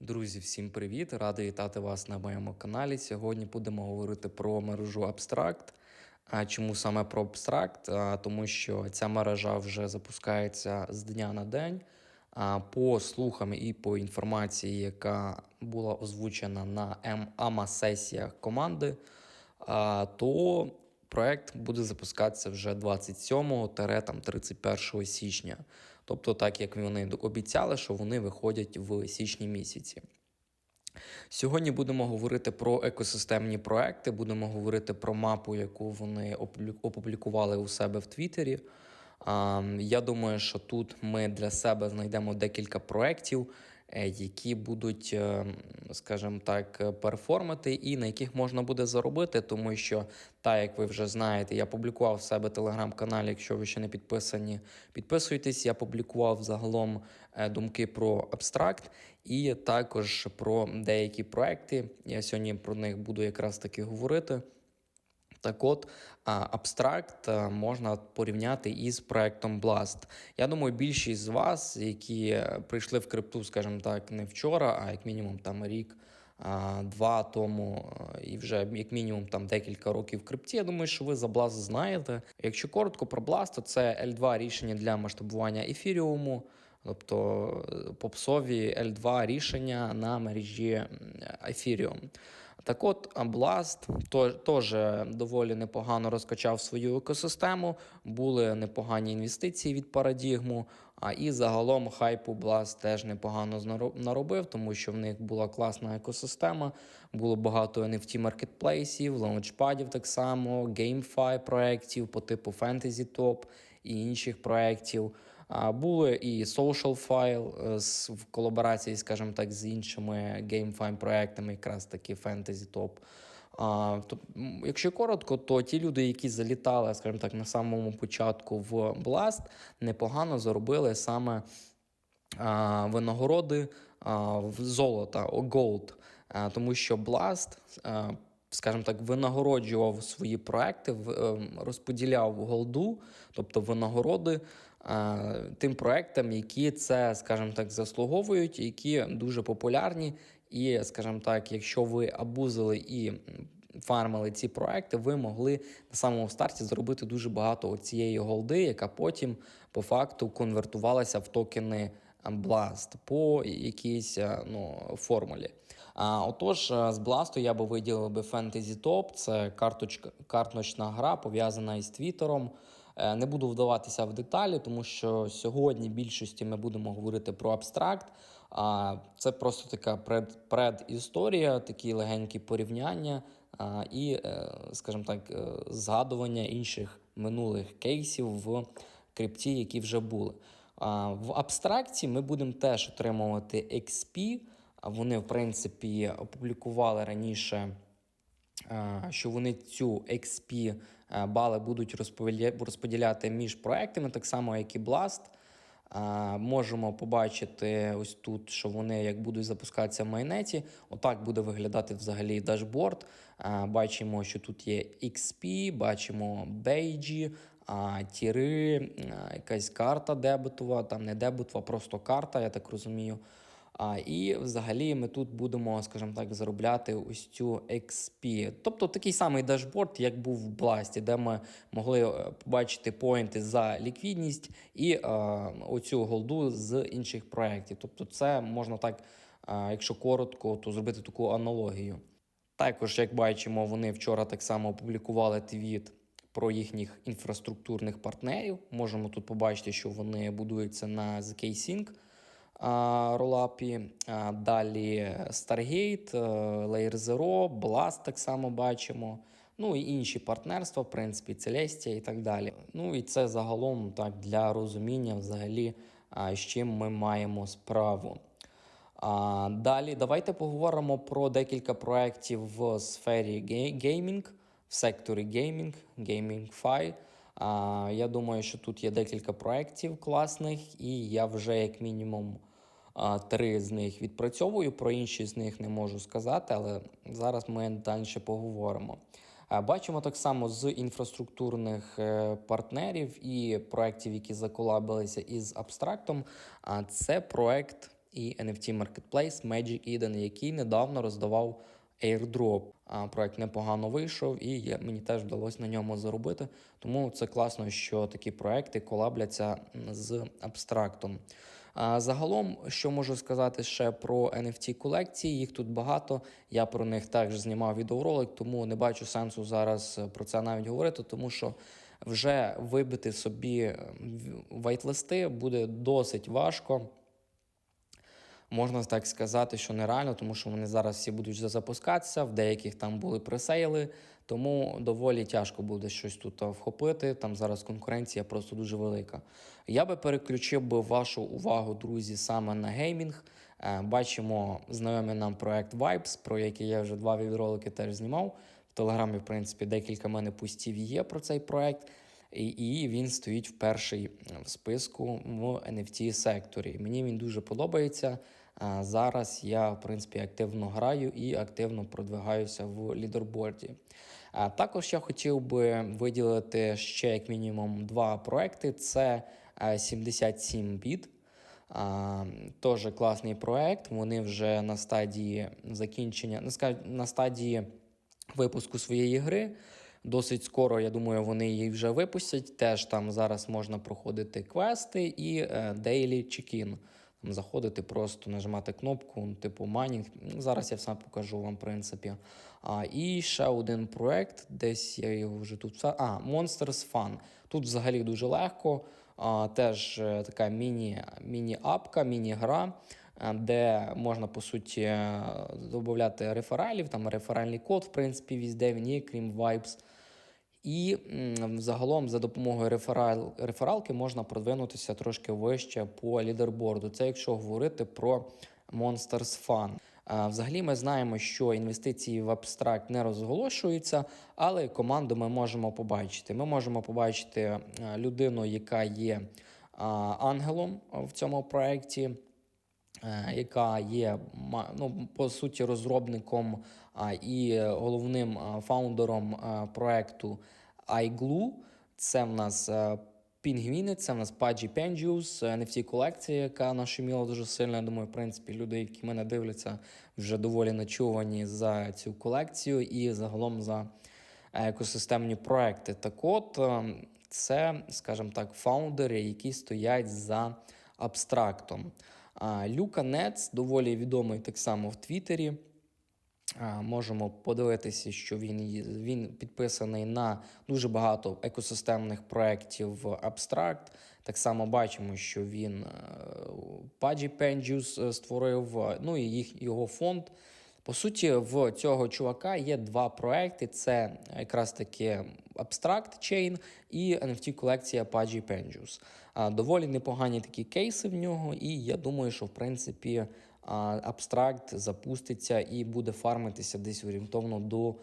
Друзі, всім привіт! Радий вітати вас на моєму каналі. Сьогодні будемо говорити про мережу Abstract. А чому саме про Abstract? А, Тому що ця мережа вже запускається з дня на день. А, По слухам і по інформації, яка була озвучена на АМА-сесіях команди, то проект буде запускатися вже 27-31 січня. Тобто, так як вони обіцяли, що вони виходять в січні місяці. Сьогодні будемо говорити про екосистемні проекти, будемо говорити про мапу, яку вони опублікували у себе в Твіттері. Я думаю, що тут ми для себе знайдемо декілька проєктів, які будуть, е, скажімо так, перформати і на яких можна буде заробити, тому що, так як ви вже знаєте, я публікував в себе телеграм-каналі, якщо ви ще не підписані, підписуйтесь. Я публікував загалом е, думки про абстракт і також про деякі проекти. Я сьогодні про них буду якраз таки говорити. Так от, абстракт можна порівняти із проектом Blast. Я думаю, більшість з вас, які прийшли в крипту, скажімо так, не вчора, а як мінімум там рік. Два тому і вже як мінімум там декілька років в крипті. Я думаю, що ви за Blast знаєте. Якщо коротко про Blast, то це L2 рішення для масштабування ефіріуму, тобто попсові L2 рішення на мережі Ethereum. Так от, Blast теж доволі непогано розкачав свою екосистему, були непогані інвестиції від парадігму, а і загалом хайпу Blast теж непогано наробив, тому що в них була класна екосистема, було багато NFT маркетплейсів, лаунчпадів так само, GameFi проєктів по типу Fantasy Top і інших проєктів. Були і social file в колаборації, скажімо так, з іншими GameFi проектами, якраз таки Fantasy Top. А, то, Якщо коротко, то ті люди, які залітали, скажімо так, на самому початку в Blast, непогано заробили саме а, винагороди а, в золота, gold, а, тому що Blast. А, Скажімо так, винагороджував свої проекти, ем, розподіляв голду, тобто винагороди тим проектам, які це, скажімо так, заслуговують, які дуже популярні. І, скажімо так, якщо ви абузили і фармили ці проекти, ви могли на самому старті зробити дуже багато цієї голди, яка потім по факту конвертувалася в токени Blast по якійсь ну, формулі. А, Отож, з Blast я би виділив би Fantasy Top, це карточка, карточна гра, пов'язана із Твіттером. Е, не буду вдаватися в деталі, тому що сьогодні більшості ми будемо говорити про абстракт. А це просто така пред, предісторія, такі легенькі порівняння і, е, скажімо так, е, згадування інших минулих кейсів в крипті, які вже були. В абстракті ми будемо теж отримувати XP. Вони, в принципі, опублікували раніше що вони цю XP бали будуть розподіляти між проектами, так само, як і Blast. Можемо побачити ось тут, що вони як будуть запускатися в майнеті. Отак буде виглядати взагалі дашборд. Бачимо, що тут є XP, бачимо бейджі, тіри, якась карта дебетова, там не дебетова, просто карта, я так розумію. А, І взагалі ми тут будемо, скажімо так, заробляти ось цю XP. Тобто такий самий дашборд, як був в Бласті, де ми могли е, побачити поінти за ліквідність і е, оцю голду з інших проєктів. Тобто, це можна так, а, якщо коротко, то зробити таку аналогію. Також, як бачимо, вони вчора так само опублікували твіт. Про їхніх інфраструктурних партнерів можемо тут побачити, що вони будуються на ZK-Sync ролапі. Далі Stargate, е, Layer Zero, Blast так само бачимо. Ну і інші партнерства, в принципі, Celestia і так далі. Ну і це загалом так для розуміння, взагалі, з чим ми маємо справу. Далі давайте поговоримо про декілька проєктів в сфері геймінг, в секторі геймінг, GamingFi. Я думаю, що тут є декілька проєктів класних, і я вже як мінімум три з них відпрацьовую. Про інші з них не можу сказати, але зараз ми далі поговоримо. Бачимо так само з інфраструктурних е, партнерів і проєктів, які заколабилися із абстрактом. А це проект і NFT Marketplace Magic Eden, який недавно роздавав airdrop. Проект непогано вийшов, і мені теж вдалося на ньому заробити. Тому це класно, що такі проекти колабляться з абстрактом. Загалом, що можу сказати ще про NFT колекції, їх тут багато. Я про них також знімав відеоролик, тому не бачу сенсу зараз про це навіть говорити, тому що вже вибити собі е, вайтлисти буде досить важко. Можна так сказати, що нереально, тому що вони зараз всі будуть запускатися, в деяких там були пресейли, тому доволі тяжко буде щось тут вхопити. Там зараз конкуренція просто дуже велика. Я би переключив би вашу увагу, друзі, саме на геймінг. Е, Бачимо знайомий нам проект Vibes, про який я вже два відеоролики теж знімав. В Телеграмі, в принципі, декілька мене пустів є про цей проект. І, він стоїть в перший в списку в NFT секторі. Мені він дуже подобається. Зараз я, в принципі, активно граю і активно продвигаюся в лідерборді. Також я хотів би виділити ще як мінімум два проекти: це е, 77 біт. А, Теж класний проект. Вони вже на стадії закінчення, скажу, на стадії випуску своєї гри. Досить скоро, я думаю, вони її вже випустять. Теж там зараз можна проходити квести і daily check-in. Там заходити, просто нажимати кнопку, типу майнінг. Ну, Зараз я все покажу вам, в принципі. А, і ще один проект, десь я його вже тут. А, Monsters Fun. Тут взагалі дуже легко. А, теж е, така міні, міні-апка, міні-гра, е, де можна по суті е, додати рефералів, там реферальний код, в принципі, візде він є, крім Vibes. І загалом за допомогою реферал, рефералки можна продвинутися трошки вище по лідерборду. Це якщо говорити про Monsters Fun. Взагалі ми знаємо, що інвестиції в абстракт не розголошуються, але команду ми можемо побачити. Ми можемо побачити е, людину, яка є ангелом в цьому проєкті яка є ну, по суті розробником і головним фаундером проекту iGlue. Це в нас е, пінгвіни, це в нас Pudgy Penjuice, NFT колекція, яка нашуміла дуже сильно. Я думаю, в принципі, люди, які мене дивляться, вже доволі начувані за цю колекцію і загалом за екосистемні проекти. Так от, е, це, скажімо так, фаундери, які стоять за абстрактом. Люка Нец доволі відомий так само в Твіттері. Можемо подивитися, що він, він підписаний на дуже багато екосистемних проєктів Abstract. Так само бачимо, що він Паджі Pudgy е, створив, е, ну і їх, його фонд. По суті, в цього чувака є два проекти: це якраз таки Abstract Chain і NFT колекція Pudgy Penjuice. Доволі непогані такі кейси в нього, і я думаю, що в принципі абстракт запуститься і буде фармитися десь орієнтовно до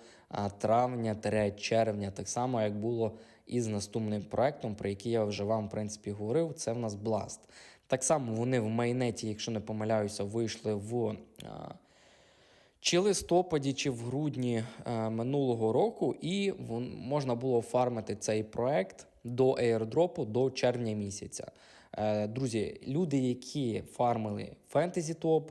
травня-червня, так само як було і з наступним проектом, про який я вже вам в принципі говорив. Це в нас Blast. Так само вони в майнеті, якщо не помиляюся, вийшли в. А, чи листопаді, чи в грудні е, минулого року, і можна було фармити цей проект до airdropу до червня місяця. Е, друзі, люди, які фармили Fantasy Top,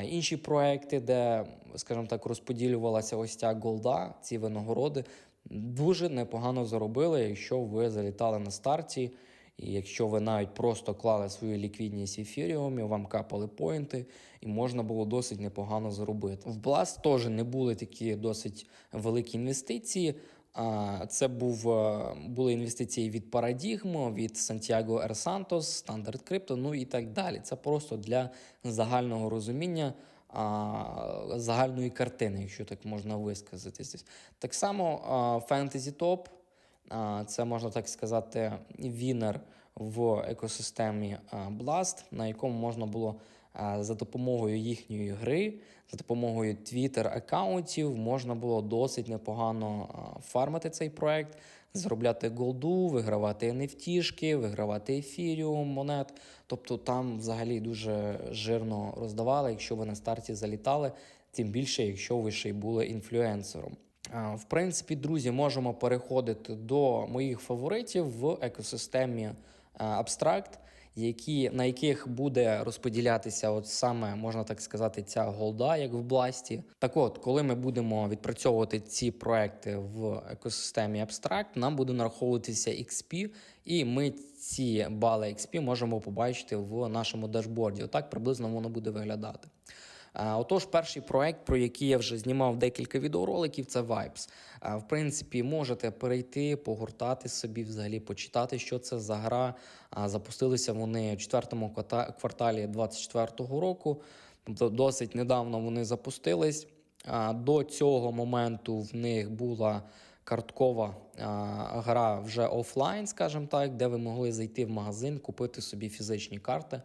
е, інші проекти, де, скажімо так, розподілювалася ось ця голда, ці винагороди, дуже непогано заробили, якщо ви залітали на старті. І якщо ви навіть просто клали свою ліквідність в ефіріумі, вам капали поінти, і можна було досить непогано заробити. В Blast теж не були такі досить великі інвестиції. Це був, е, були інвестиції від Paradigm, від Santiago R. Santos, Standard Crypto, ну і так далі. Це просто для загального розуміння. Загальної картини, якщо так можна висказатись. Так само Fantasy Top, Це можна так сказати, вінер в екосистемі Blast, на якому можна було за допомогою їхньої гри, за допомогою Twitter аккаунтів можна було досить непогано фармити цей проект, заробляти голду, вигравати NFT-шки, вигравати ефіріум, монет. Тобто там взагалі дуже жирно роздавали, якщо ви на старті залітали, тим більше, якщо ви ще й були інфлюенсером. В принципі, друзі, можемо переходити до моїх фаворитів в екосистемі а, Abstract. які, на яких буде розподілятися, от саме можна так сказати, ця голда, як в бласті. Так от, коли ми будемо відпрацьовувати ці проекти в екосистемі Abstract, нам буде нараховуватися XP, і ми ці бали XP можемо побачити в нашому дашборді. Отак приблизно воно буде виглядати. А, Отож, перший проект, про який я вже знімав декілька відеороликів, це Vibes. А, В принципі, можете перейти, погортати собі, взагалі почитати, що це за гра. Запустилися вони в четвертому кварта- кварталі 2024 року. Тобто досить недавно вони запустились. До цього моменту в них була карткова гра вже офлайн, скажімо так, де ви могли зайти в магазин, купити собі фізичні карти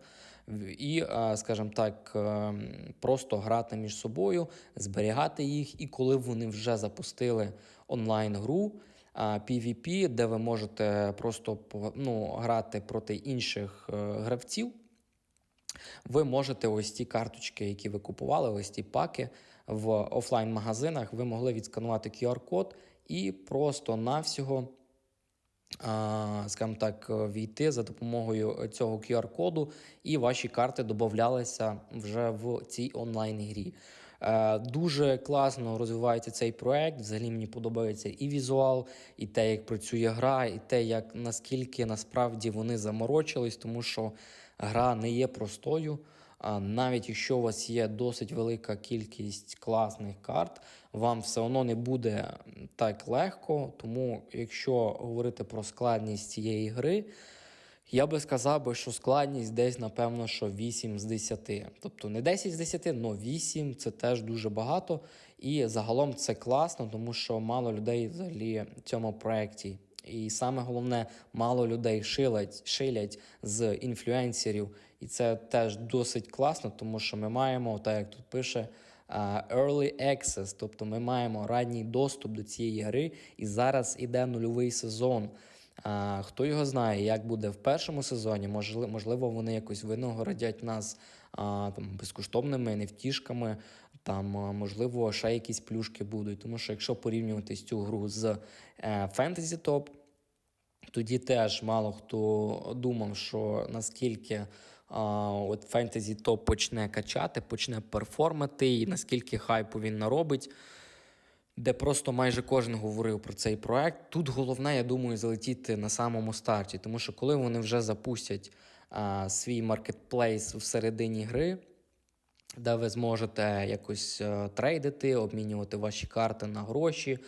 і, а, скажімо так, е, просто грати між собою, зберігати їх. І коли вони вже запустили онлайн-гру PvP, де ви можете просто ну, грати проти інших е, гравців. Ви можете ось ті карточки, які ви купували, ось ті паки в офлайн-магазинах, ви могли відсканувати QR-код і просто навсього, а, скажімо так, війти за допомогою цього QR-коду, і ваші карти додавалися вже в цій онлайн-грі. Е, Дуже класно розвивається цей проект. Взагалі мені подобається і візуал, і те, як працює гра, і те, як наскільки насправді вони заморочились, тому що гра не є простою. Навіть якщо у вас є досить велика кількість класних карт, вам все одно не буде так легко. Тому, якщо говорити про складність цієї гри, я би сказав що складність десь, напевно, що 8 з 10. Тобто не 10 з 10, але 8 це теж дуже багато. І загалом це класно, тому що мало людей взагалі в цьому проєкті. І саме головне, мало людей шилять, шилять з інфлюенсерів. І це теж досить класно, тому що ми маємо, так як тут пише, Early Access, тобто ми маємо ранній доступ до цієї гри, і зараз іде нульовий сезон. А, Хто його знає, як буде в першому сезоні, можливо, вони якось винагородять нас там, безкоштовними невтішками, там, можливо, ще якісь плюшки будуть. Тому що якщо порівнювати цю гру з е, Fantasy Top, тоді теж мало хто думав, що наскільки от фентезі топ почне качати, почне перформати, і наскільки хайпу він наробить. Де просто майже кожен говорив про цей проект. Тут головне, я думаю, залетіти на самому старті, тому що коли вони вже запустять а, свій маркетплейс всередині гри, де ви зможете якось е, трейдити, обмінювати ваші карти на гроші,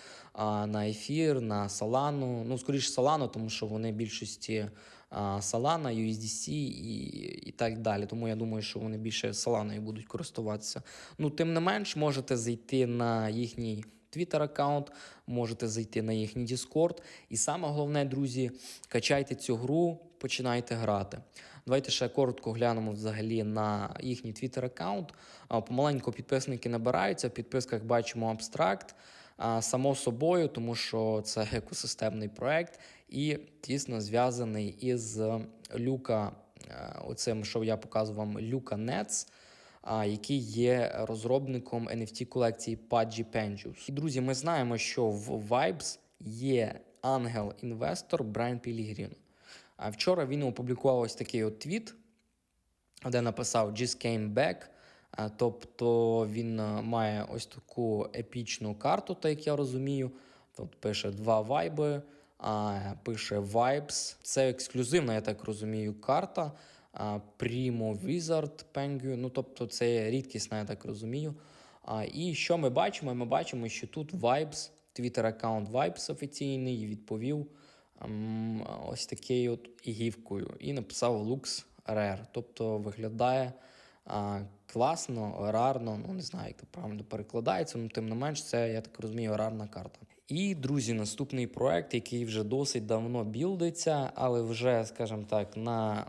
на ефір, на Solana. Ну, скоріш Solana, тому що вони більшості Solana, USDC і, і так далі. Тому я думаю, що вони більше Solana будуть користуватися. Ну, тим не менш, можете зайти на їхній. Twitter аккаунт, можете зайти на їхній Discord. І саме головне, друзі, качайте цю гру, починайте грати. Давайте ще коротко глянемо взагалі на їхній Twitter аккаунт. Помаленьку підписники набираються. В підписках бачимо абстракт. Само собою, тому що це екосистемний проект і тісно зв'язаний із Люка, е, оцим, що я показував вам, Люка Nets, який є розробником NFT колекції Pudgy Penjus. І друзі, ми знаємо, що в Vibes є ангел-інвестор Брайан Пілігрін. А вчора він опублікував ось такий от твіт, де написав Just came back. Тобто він має ось таку епічну карту, так як я розумію. Тут пише два вайби, а, пише Vibes. Це ексклюзивна, я так розумію, карта. а, Primo Wizard Penguin. Ну, тобто це рідкісна, я так розумію. А, І що ми бачимо? Ми бачимо, що тут Vibes, Twitter аккаунт Vibes офіційний відповів ем, ось такою от гівкою і написав Lux Rare. Тобто виглядає а, класно, рарно, ну не знаю, як це правильно перекладається, але тим не менш, це, я так розумію, рарна карта. І, друзі, наступний проект, який вже досить давно білдиться, але вже, скажімо так, на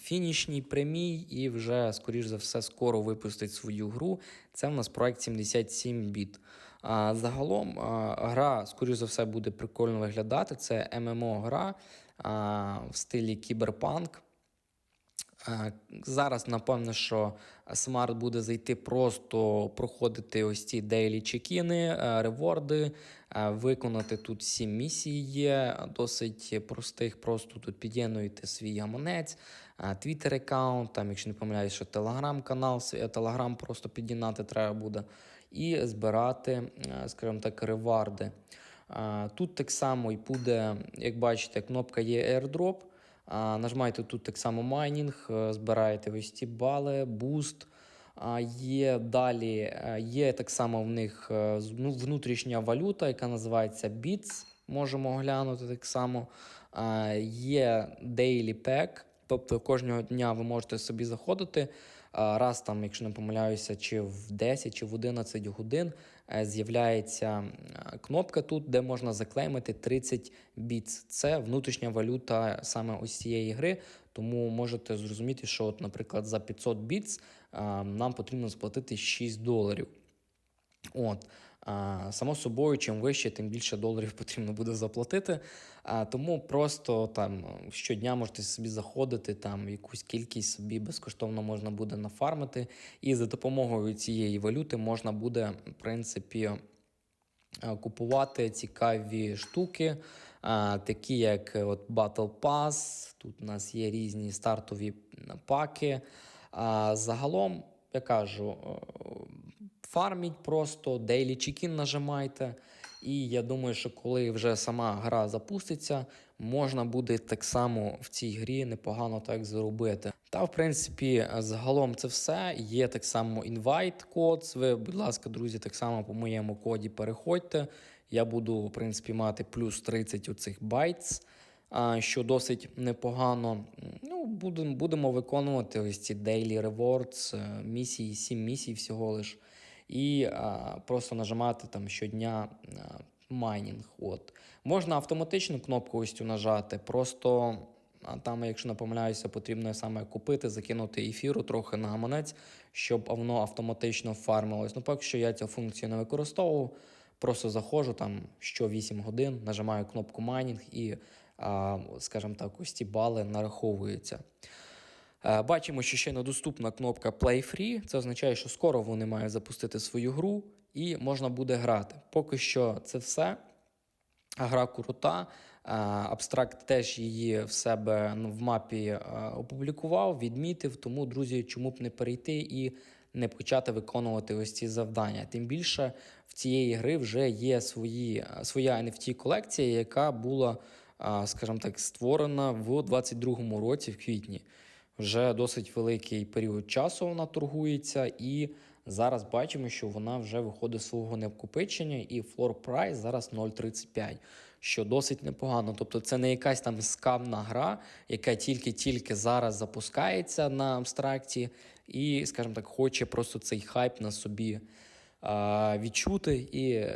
фінішній прямій і вже, скоріш за все, скоро випустить свою гру. Це в нас проект 77 біт. А, загалом гра, скоріш за все, буде прикольно виглядати. Це ММО-гра в стилі кіберпанк. Е, Зараз, напевно, що смарт буде зайти просто проходити ось ці дейлі чекіни, е, реворди, е, виконати тут сім місій є, досить простих. Просто тут під'єднуєте свій гаманець, Twitter аккаунт, там, якщо не помиляюсь, що телеграм-канал, телеграм просто підігнати треба буде, і збирати, скажімо так, реварди. Тут так само і буде, як бачите, кнопка є airdrop. Нажимаєте тут так само майнінг, е, збираєте ось ці бали, буст. Є далі, е, є так само в них е, ну, внутрішня валюта, яка називається BITS. Можемо оглянути так само. Є Daily Pack, тобто кожного дня ви можете собі заходити. А, Раз там, якщо не помиляюся, чи в 10, чи в 11 годин е, з'являється е, кнопка тут, де можна заклеймити 30 біц. Це внутрішня валюта саме ось цієї гри. Тому можете зрозуміти, що, от, наприклад, за 500 біц нам потрібно сплатити 6 доларів. От. Само собою, чим вище, тим більше доларів потрібно буде заплатити. Тому просто там щодня можете собі заходити, там якусь кількість собі безкоштовно можна буде нафармити. І за допомогою цієї валюти можна буде, в принципі, е, купувати цікаві штуки, такі як е, от Battle Pass. Тут у нас є різні стартові паки. Загалом, я кажу, е, фарміть просто, Daily Chicken нажимайте. І я думаю, що коли вже сама гра запуститься, можна буде так само в цій грі непогано так заробити. Та, в принципі, загалом це все. Є так само invite код. Ви, будь ласка, друзі, так само по моєму коді переходьте. Я буду, в принципі, мати плюс 30 оцих байтс, що досить непогано. Ну, будемо, будемо виконувати ось ці daily rewards, е, місії, 7 місій всього лиш. І а, просто нажимати там щодня майнінг. От. Можна автоматичну кнопку ось цю нажати, просто а там, якщо не помиляюся, потрібно саме купити, закинути ефіру трохи на гаманець, щоб воно автоматично фармилось. Ну, поки що я цю функцію не використовував. Просто заходжу там що 8 годин, нажимаю кнопку майнінг і, скажімо так, ось ці бали нараховуються. Е, Бачимо, що ще недоступна кнопка Play Free. Це означає, що скоро вони мають запустити свою гру і можна буде грати. Поки що це все. Гра крута. Е, Абстракт теж її в себе ну, в мапі е, опублікував, відмітив. Тому, друзі, чому б не перейти і не почати виконувати ось ці завдання. Тим більше в цієї гри вже є свої, своя NFT-колекція, яка була, скажімо так, створена в 2022 році, в квітні. Вже досить великий період часу вона торгується, і зараз бачимо, що вона вже виходить з свого невкупичення, і флор прайс зараз 0,35, що досить непогано. Тобто це не якась там скамна гра, яка тільки-тільки зараз запускається на абстракті, і, скажімо так, хоче просто цей хайп на собі відчути і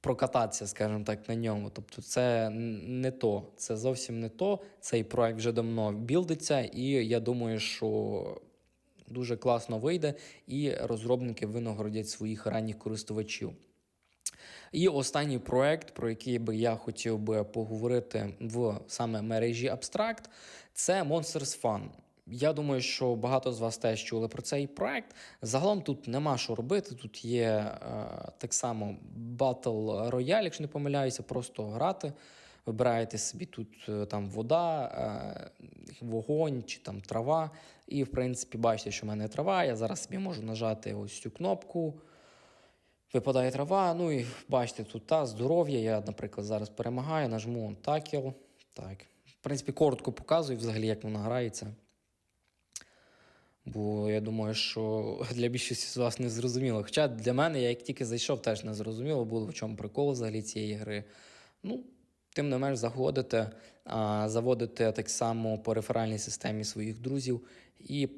прокататися, скажімо так, на ньому. Тобто, це не то, це зовсім не то. Цей проект вже давно білдиться, і я думаю, що дуже класно вийде, і розробники винагородять своїх ранніх користувачів. І останній проект, про який би я хотів би поговорити в саме мережі Abstract, це Monsters Fun. Я думаю, що багато з вас теж чули про цей проект. Загалом тут нема що робити. Тут є е, так само Battle Royale, якщо не помиляюся, просто грати. Вибираєте собі тут е, там вода, е, вогонь чи там трава. І, в принципі, бачите, що в мене трава. Я зараз собі можу нажати ось цю кнопку. Випадає трава, ну і бачите, тут та здоров'я. Я, наприклад, зараз перемагаю, нажму такіл. Так. В принципі, коротко показую взагалі, як вона грається. Бо я думаю, що для більшості з вас не зрозуміло. Хоча для мене, я як тільки зайшов, теж не зрозуміло було, в чому прикол взагалі цієї гри. Ну, тим не менш, заходите, заводите так само по реферальній системі своїх друзів і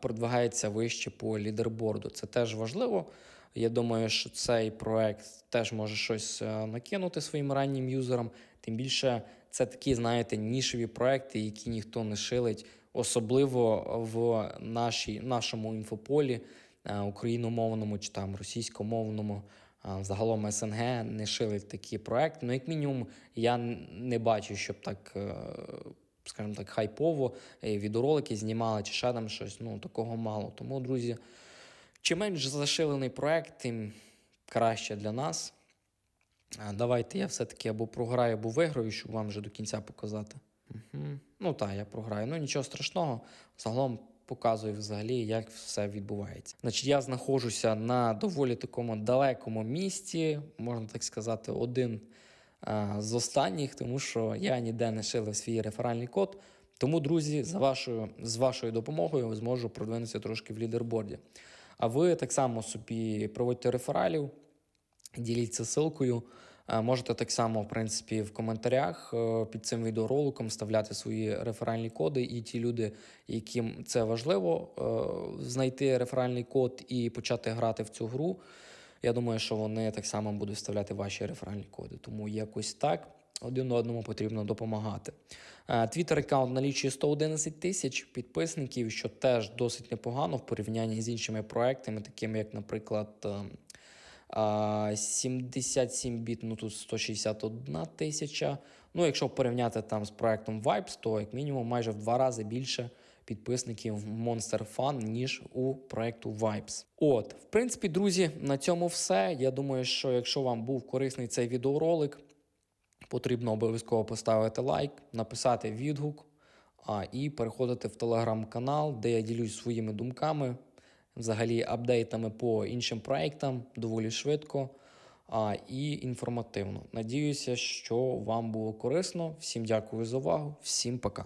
продвигається вище по лідерборду. Це теж важливо. Я думаю, що цей проект теж може щось е, накинути своїм раннім юзерам. Тим більше це такі, знаєте, нішеві проекти, які ніхто не шилить, особливо в нашій, нашому інфополі е, україномовному чи там російськомовному. Загалом СНГ не шили такі проекти. Ну, як мінімум, я не бачу, щоб так, е, скажімо так, хайпово е, відеоролики знімали чи ще там щось. Ну, такого мало. Тому, друзі, чим менш зашилений проект, тим краще для нас. Давайте я все-таки або програю, або виграю, щоб вам вже до кінця показати. Угу. Ну так, я програю. Ну нічого страшного. Загалом показую взагалі, як все відбувається. Значить, я знаходжуся на доволі такому далекому місці, можна так сказати, один а, з останніх, тому що я ніде не шилив свій реферальний код. Тому, друзі, за вашою, з вашою допомогою зможу продвинутися трошки в лідерборді. А ви так само собі проводьте рефералів, діліться ссылкою. Е, Можете так само, в принципі, в коментарях е, під цим відеороликом вставляти свої реферальні коди, і ті люди, яким це важливо, е, знайти реферальний код і почати грати в цю гру. Я думаю, що вони так само будуть вставляти ваші реферальні коди. Тому якось так один одному потрібно допомагати. Твіттер аккаунт налічує 111 тисяч підписників, що теж досить непогано в порівнянні з іншими проектами, такими як, наприклад. Е, а, 77 біт, ну тут 161 тисяча. Ну, якщо порівняти там з проектом Vibes, то як мінімум майже в два рази більше підписників Monster Fun, ніж у проекту Vibes. От, в принципі, друзі, на цьому все. Я думаю, що якщо вам був корисний цей відеоролик, потрібно обов'язково поставити лайк, написати відгук а, і переходити в телеграм-канал, де я ділюсь своїми думками, взагалі апдейтами по іншим проектам доволі швидко а, і інформативно. Надіюся, що вам було корисно. Всім дякую за увагу, всім пока.